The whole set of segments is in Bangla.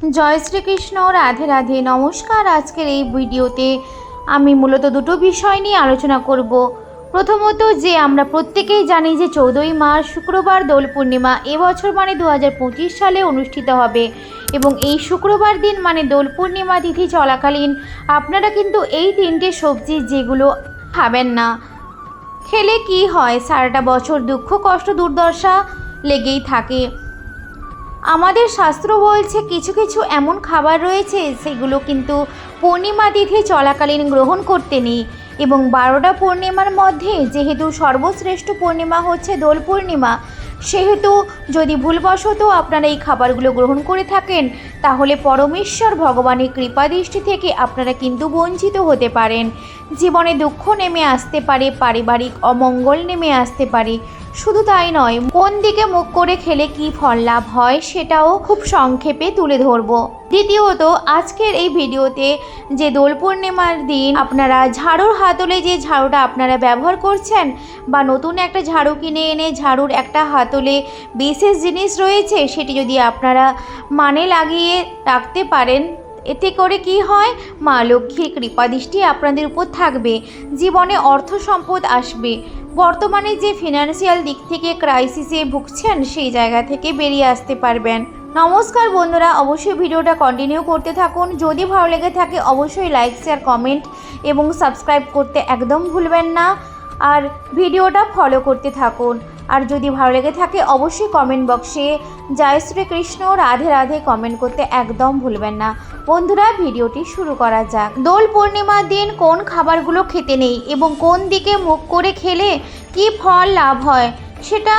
জয় শ্রীকৃষ্ণ, রাধে রাধে, নমস্কার আজকের এই ভিডিওতে। আমি মূলত দুটো বিষয় নিয়ে আলোচনা করব। প্রথমত যে আমরা প্রত্যেকেই জানি যে চৌদ্দই মার্চ শুক্রবার দোল পূর্ণিমা এবছর মানে দু হাজার পঁচিশ সালে অনুষ্ঠিত হবে। এবং এই শুক্রবার দিন মানে দোল পূর্ণিমা তিথি চলাকালীন আপনারা কিন্তু এই তিনটে সবজি যেগুলো খাবেন না, খেলে কি হয়? সারাটা বছর দুঃখ, কষ্ট, দুর্দশা লেগেই থাকে। আমাদের শাস্ত্র বলছে কিছু কিছু এমন খাবার রয়েছে, সেগুলো কিন্তু পূর্ণিমা তিথি চলাকালীন গ্রহণ করতে নেই। এবং বারোটা পূর্ণিমার মধ্যে যেহেতু সর্বশ্রেষ্ঠ পূর্ণিমা হচ্ছে দোল পূর্ণিমা, সেহেতু যদি ভুলবশত আপনারা এই খাবারগুলো গ্রহণ করে থাকেন, তাহলে পরমেশ্বর ভগবানের কৃপাদৃষ্টি থেকে আপনারা কিন্তু বঞ্চিত হতে পারেন। জীবনে দুঃখ নেমে আসতে পারে, পারিবারিক অমঙ্গল নেমে আসতে পারে। শুধু তাই নয়, কোন দিকে মুখ করে খেলে কি ফল লাভ হয় সেটাও খুব সংক্ষেপে তুলে ধরব। দ্বিতীয়ত, আজকের এই ভিডিওতে যে দোল পূর্ণিমার দিন, আপনারা ঝাড়ুর হাতলে যে ঝাড়ুটা আপনারা ব্যবহার করছেন বা নতুন একটা ঝাড়ু কিনে এনে ঝাড়ুর একটা হাতলে বিশেষ জিনিস রয়েছে, সেটি যদি আপনারা মানে লাগিয়ে রাখতে পারেন এতে করে কি হয়? মা লক্ষ্মীর কৃপাদৃষ্টি আপনাদের উপর থাকবে। জীবনে অর্থ সম্পদ আসবে। বর্তমানে যে ফিনান্সিয়াল দিক থেকে ক্রাইসিসে ভুগছেন, সেই জায়গা থেকে বেরিয়ে আসতে পারবেন। নমস্কার বন্ধুরা, অবশ্যই ভিডিওটা কন্টিনিউ করতে থাকুন। যদি ভালো লেগে থাকে, অবশ্যই লাইক শেয়ার কমেন্ট এবং সাবস্ক্রাইব করতে একদম ভুলবেন না। আর ভিডিওটা ফলো করতে থাকুন। আর যদি ভালো লেগে থাকে, অবশ্যই কমেন্ট বক্সে জয় শ্রীকৃষ্ণ রাধে রাধে কমেন্ট করতে একদম ভুলবেন না। বন্ধুরা, ভিডিওটি শুরু করা যাক। দোল পূর্ণিমার দিন কোন খাবারগুলো খেতে নেই এবং কোন দিকে মুখ করে খেলে কি ফল লাভ হয়, সেটা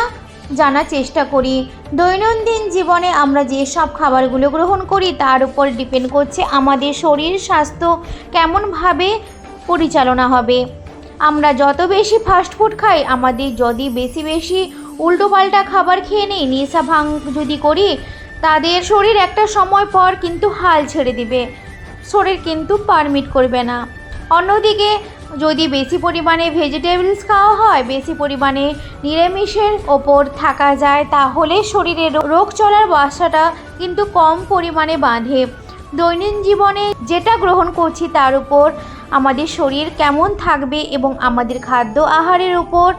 জানার চেষ্টা করি। দৈনন্দিন জীবনে আমরা যে সব খাবারগুলো গ্রহণ করি, তার উপর ডিপেন্ড করছে আমাদের শরীর স্বাস্থ্য কেমনভাবে পরিচালনা হবে। আমরা যত বেশি ফাস্টফুড খাই, আমাদের যদি বেশি বেশি উল্টোপাল্টা খাবার খেয়ে নিই, নেশা ভাঙ যদি করি, তাদের শরীর একটা সময় পর কিন্তু হাল ছেড়ে দিবে। শরীর কিন্তু পারমিট করবে না। অন্যদিকে, যদি বেশি পরিমাণে ভেজিটেবলস খাওয়া হয়, বেশি পরিমাণে নিরামিষের ওপর থাকা যায়, তাহলে শরীরে রোগ চলার বাসাটা কিন্তু কম পরিমাণে বাঁধে। দৈনন্দিন জীবনে যেটা গ্রহণ করছি, তার উপর আমাদের শরীর কেমন থাকবে এবং আমাদের খাদ্য আহারের উপর,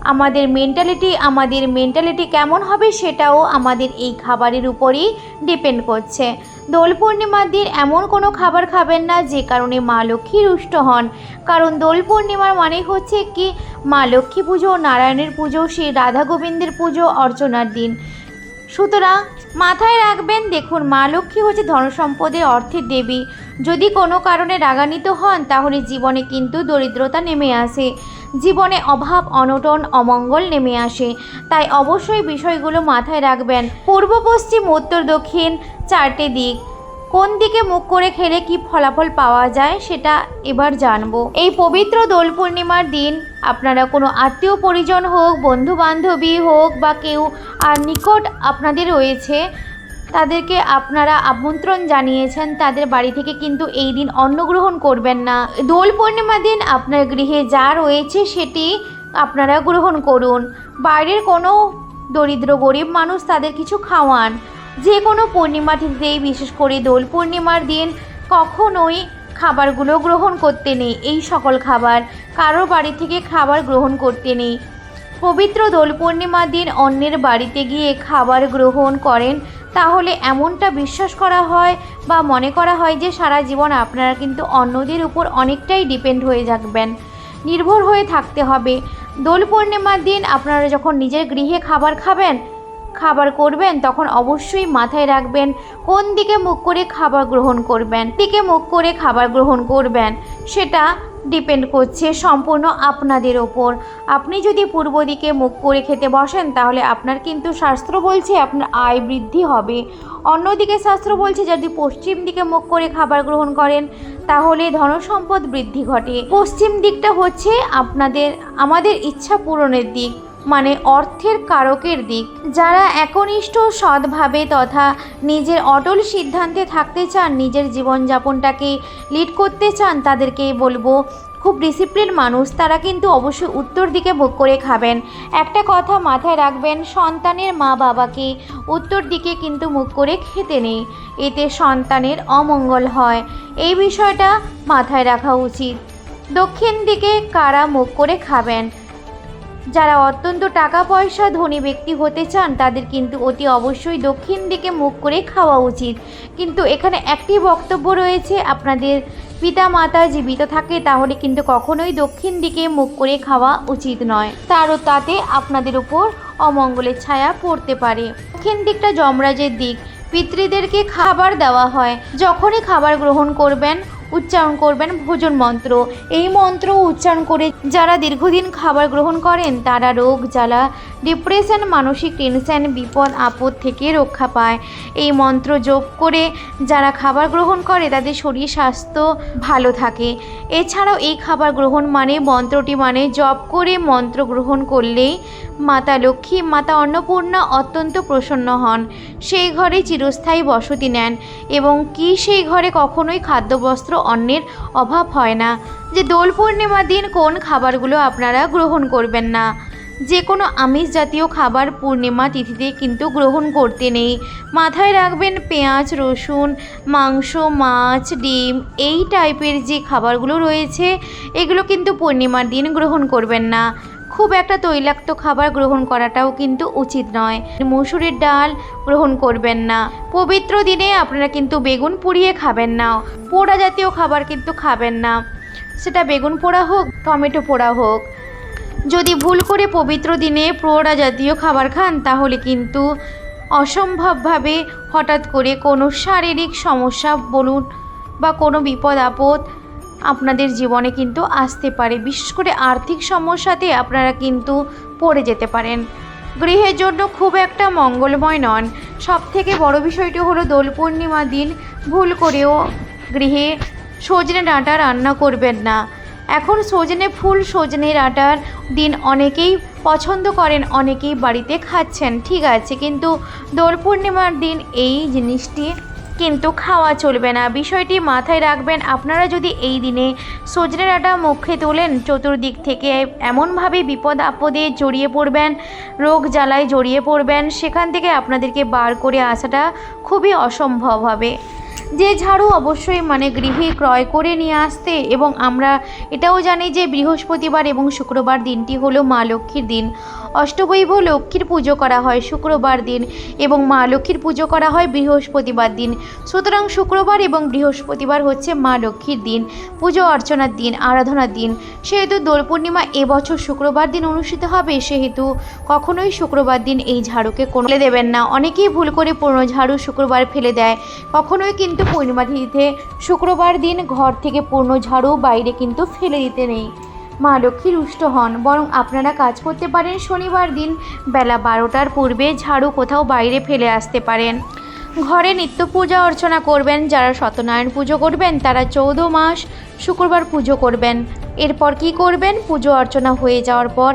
আমাদের মেন্টালিটি আমাদের মেন্টালিটি কেমন হবে সেটাও আমাদের এই খাবারের উপরই ডিপেন্ড করছে। দোল পূর্ণিমার দিন এমন কোনো খাবার খাবেন না যে কারণে মা লক্ষ্মী রুষ্ট হন। কারণ দোল পূর্ণিমার মানে হচ্ছে কি? মা লক্ষ্মী পুজো, নারায়ণের পুজো সেই রাধা গোবিন্দের পুজো, অর্চনার দিন। সুতরাং মাথায় রাখবেন, দেখুন, মা লক্ষ্মী হচ্ছে ধনসম্পদের অর্থের দেবী। যদি কোনো কারণে রাগান্বিত হন, তাহলে জীবনে কিন্তু দরিদ্রতা নেমে আসে। জীবনে অভাব, অনটন, অমঙ্গল নেমে আসে। তাই অবশ্যই বিষয়গুলো মাথায় রাখবেন। পূর্ব পশ্চিম, উত্তর দক্ষিণ, চারটে দিক। কোন দিকে মুখ করে খেলে কি ফলাফল পাওয়া যায় সেটা এবার জানব। এই পবিত্র দোল পূর্ণিমার দিন আপনারা কোনো আত্মীয় পরিজন হোক বন্ধু বান্ধবী হোক বা কেউ আর নিকট আপনাদের রয়েছে, তাদেরকে আপনারা আমন্ত্রণ জানিয়েছেন, তাদের বাড়ি থেকে কিন্তু এই দিন অন্নগ্রহণ করবেন না। দোল পূর্ণিমা দিন আপনার গৃহে যা রয়েছে সেটি আপনারা গ্রহণ করুন। বাইরের কোনো দরিদ্র গরিব মানুষ তাদের কিছু খাওয়ান যে কোনো পূর্ণিমা তিথিতেই বিশেষ করে দোল পূর্ণিমার দিন কখনোই খাবারগুলো গ্রহণ করতে নেই, এই সকল খাবার কারও বাড়ি থেকে খাবার গ্রহণ করতে নেই। পবিত্র দোল পূর্ণিমার দিন অন্যের বাড়িতে গিয়ে খাবার গ্রহণ করেন, তাহলে এমনটা বিশ্বাস করা হয় বা মনে করা হয় যে সারা জীবন আপনারা কিন্তু অন্যদের উপর অনেকটাই ডিপেন্ড হয়ে থাকবেন, নির্ভর হয়ে থাকতে হবে। দোল পূর্ণিমার দিন আপনারা যখন নিজের গৃহে খাবার খাবেন খাবার করবেন, তখন অবশ্যই মাথায় রাখবেন কোন দিকে মুখ করে খাবার গ্রহণ করবেন, দিকে মুখ করে খাবার গ্রহণ করবেন, সেটা ডিপেন্ড করছে সম্পূর্ণ আপনাদের ওপর। আপনি যদি পূর্ব দিকে মুখ করে খেতে বসেন, তাহলে আপনার কিন্তু শাস্ত্র বলছে আপনার আয় বৃদ্ধি হবে। অন্যদিকে শাস্ত্র বলছে, যদি পশ্চিম দিকে মুখ করে খাবার গ্রহণ করেন, তাহলে ধনসম্পদ বৃদ্ধি ঘটে। পশ্চিম দিকটা হচ্ছে আপনাদের, আমাদের ইচ্ছা পূরণের দিক। মানে অর্থের কারকের দিক। যারা একনিষ্ঠ সৎভাবে তথা নিজের অটল সিদ্ধান্তে থাকতে চান, নিজের জীবনযাপনটাকে লিড করতে চান, তাদেরকে বলব, খুব ডিসিপ্লিন মানুষ, তারা কিন্তু অবশ্যই উত্তর দিকে মুখ করে খাবেন। একটা কথা মাথায় রাখবেন, সন্তানের মা বাবাকে উত্তর দিকে কিন্তু মুখ করে খেতে নেই। এতে সন্তানের অমঙ্গল হয়। এই বিষয়টা মাথায় রাখা উচিত। দক্ষিণ দিকে কারা মুখ করে খাবেন? যারা অত্যন্ত টাকা পয়সা ধনী ব্যক্তি হতে চান, তাদের কিন্তু অতি অবশ্যই দক্ষিণ দিকে মুখ করে খাওয়া উচিত। কিন্তু এখানে একটি বক্তব্য রয়েছে, আপনাদের পিতা মাতা জীবিত থাকে, তাহলে কিন্তু কখনোই দক্ষিণ দিকে মুখ করে খাওয়া উচিত নয়। তারও তাতে আপনাদের উপর অমঙ্গলের ছায়া পড়তে পারে। দক্ষিণ দিকটা যমরাজের দিক। পিতৃদেরকে খাবার দেওয়া হয়। যখনই খাবার গ্রহণ করবেন উচ্চারণ করবেন ভোজন মন্ত্র। এই মন্ত্র উচ্চারণ করে যারা দীর্ঘদিন খাবার গ্রহণ করেন, তারা রোগ, জ্বালা ডিপ্রেশন মানসিক টেনশন বিপদ, আপদ থেকে রক্ষা পায়। এই মন্ত্র যোগ করে যারা খাবার গ্রহণ করে, তাদের শরীর স্বাস্থ্য ভালো থাকে। এছাড়াও এই খাবার গ্রহণ মানে মন্ত্রটি মানে জপ করে মন্ত্র গ্রহণ করলেই মাতা লক্ষ্মী, মাতা অন্নপূর্ণা অত্যন্ত প্রসন্ন হন। সেই ঘরে চিরস্থায়ী বসতি নেন এবং কি সেই ঘরে কখনোই খাদ্যবস্ত্র অন্যের অভাব হয় না যে দোল পূর্ণিমার দিন কোন খাবারগুলো আপনারা গ্রহণ করবেন না। যে কোনো আমিষ জাতীয় খাবার পূর্ণিমা তিথিতে কিন্তু গ্রহণ করতে নেই। মাথায় রাখবেন পেঁয়াজ, রসুন, মাংস, মাছ, ডিম এই টাইপের যে খাবারগুলো রয়েছে, এগুলো কিন্তু পূর্ণিমার দিন গ্রহণ করবেন না। খুব একটা তৈলাক্ত খাবার গ্রহণ করাটাও কিন্তু উচিত নয়। মসুরের ডাল গ্রহণ করবেন না। পবিত্র দিনে আপনারা কিন্তু বেগুন পুড়িয়ে খাবেন না। পোড়া জাতীয় খাবার কিন্তু খাবেন না। সেটা বেগুন পোড়া হোক, টমেটো পোড়া হোক। যদি ভুল করে পবিত্র দিনে পোড়া জাতীয় খাবার খান, তাহলে কিন্তু অসম্ভবভাবে হঠাৎ করে কোনো শারীরিক সমস্যা, বলুন বা কোনো বিপদ, আপদ আপনাদের জীবনে কিন্তু আসতে পারে। বিশেষ করে আর্থিক সমস্যাতে আপনারা কিন্তু পড়ে যেতে পারেন। গৃহের জন্য খুব একটা মঙ্গলময় নন। সব থেকে বড় বিষয়টি হলো দোল পূর্ণিমার দিন ভুল করেও গৃহে সজনে ডাঁটা রান্না করবেন না। এখন সজনে ফুল, সজনে ডাঁটার দিন অনেকেই পছন্দ করেন, অনেকেই বাড়িতে খাচ্ছেন, ঠিক আছে। কিন্তু দোল পূর্ণিমার দিন এই জিনিসটি কিন্তু খাওয়া চলবে না। বিষয়টি মাথায় রাখবেন, আপনারা যদি এই দিনে সজনে ডাঁটা মুখে তোলেন, চতুর্দিক থেকে এমনভাবে বিপদ আপদে জড়িয়ে পড়বেন, রোগ জ্বালায় জড়িয়ে পড়বেন, সেখান থেকে আপনাদেরকে বার করে আসাটা খুবই অসম্ভব হবে। যে ঝাড়ু অবশ্যই মানে গৃহে ক্রয় করে নিয়ে আসতে এবং আমরা এটাও জানি যে বৃহস্পতিবার এবং শুক্রবার দিনটি হলো মা লক্ষ্মীর দিন। অষ্টবৈভ লক্ষ্মীর পুজো করা হয় শুক্রবার দিন এবং মা লক্ষ্মীর পুজো করা হয় বৃহস্পতিবার দিন। সুতরাং শুক্রবার এবং বৃহস্পতিবার হচ্ছে মা লক্ষ্মীর দিন, পুজো অর্চনার দিন, আরাধনার দিন। সেহেতু দোল পূর্ণিমা এবছর শুক্রবার দিন অনুষ্ঠিত হবে, সেহেতু কখনোই শুক্রবার দিন এই ঝাড়ুকে কোনো ফেলে দেবেন না। অনেকেই ভুল করে পুরনো ঝাড়ু শুক্রবার ফেলে দেয়। কখনোই কিন্তু পূর্ণিমা তিথিতে শুক্রবার দিন ঘর থেকে পূর্ণ ঝাড়ু বাইরে কিন্তু ফেলে দিতে নেই। মা লক্ষ্মী রুষ্ট হন। বরং আপনারা কাজ করতে পারেন শনিবার দিন বেলা বারোটার পূর্বে ঝাড়ু কোথাও বাইরে ফেলে আসতে পারেন। ঘরে নিত্য পূজা অর্চনা করবেন, যারা সত্যনারায়ণ পুজো করবেন তারা চৌদ্দ মাস শুক্রবার পুজো করবেন। এরপর কি করবেন? পুজো অর্চনা হয়ে যাওয়ার পর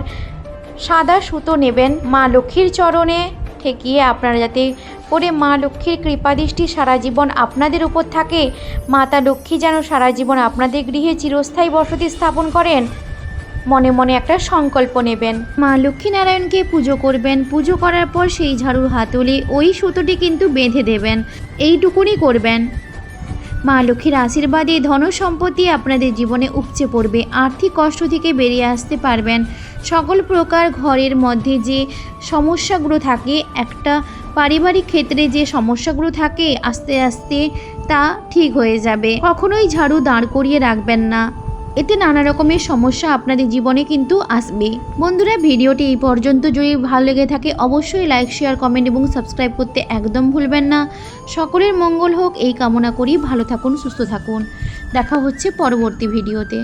সাদা সুতো নেবেন মা লক্ষ্মীর চরণে। ঠেকিয়ে আপনারা যাতে করে মা লক্ষ্মীর কৃপাদৃষ্টি সারা জীবন আপনাদের উপর থাকে। মাতা লক্ষ্মী যেন সারা জীবন আপনাদের গৃহে চিরস্থায়ী বসতি স্থাপন করেন। মনে মনে একটা সংকল্প নেবেন। মা লক্ষ্মীনারায়ণকে পুজো করবেন। পুজো করার পর সেই ঝাড়ুর হাতলে, ওই সুতোটি কিন্তু বেঁধে দেবেন। এইটুকুনি করবেন। মা লক্ষ্মীর আশীর্বাদে ধন সম্পত্তি আপনাদের জীবনে উপচে পড়বে। আর্থিক কষ্ট থেকে বেরিয়ে আসতে পারবেন। সকল প্রকার ঘরের মধ্যে যে সমস্যাগুলো থাকে, একটা পারিবারিক ক্ষেত্রে যে সমস্যাগুলো থাকে, আস্তে আস্তে তা ঠিক হয়ে যাবে। কখনোই ঝাড়ু দাঁড় করিয়ে রাখবেন না। এতে নানা রকমের সমস্যা আপনাদের জীবনে কিন্তু আসবে। বন্ধুরা, ভিডিওটি এই পর্যন্ত। যদি ভালো লেগে থাকে, অবশ্যই লাইক শেয়ার কমেন্ট এবং সাবস্ক্রাইব করতে একদম ভুলবেন না। সকলের মঙ্গল হোক, এই কামনা করি। ভালো থাকুন, সুস্থ থাকুন। দেখা হচ্ছে পরবর্তী ভিডিওতে।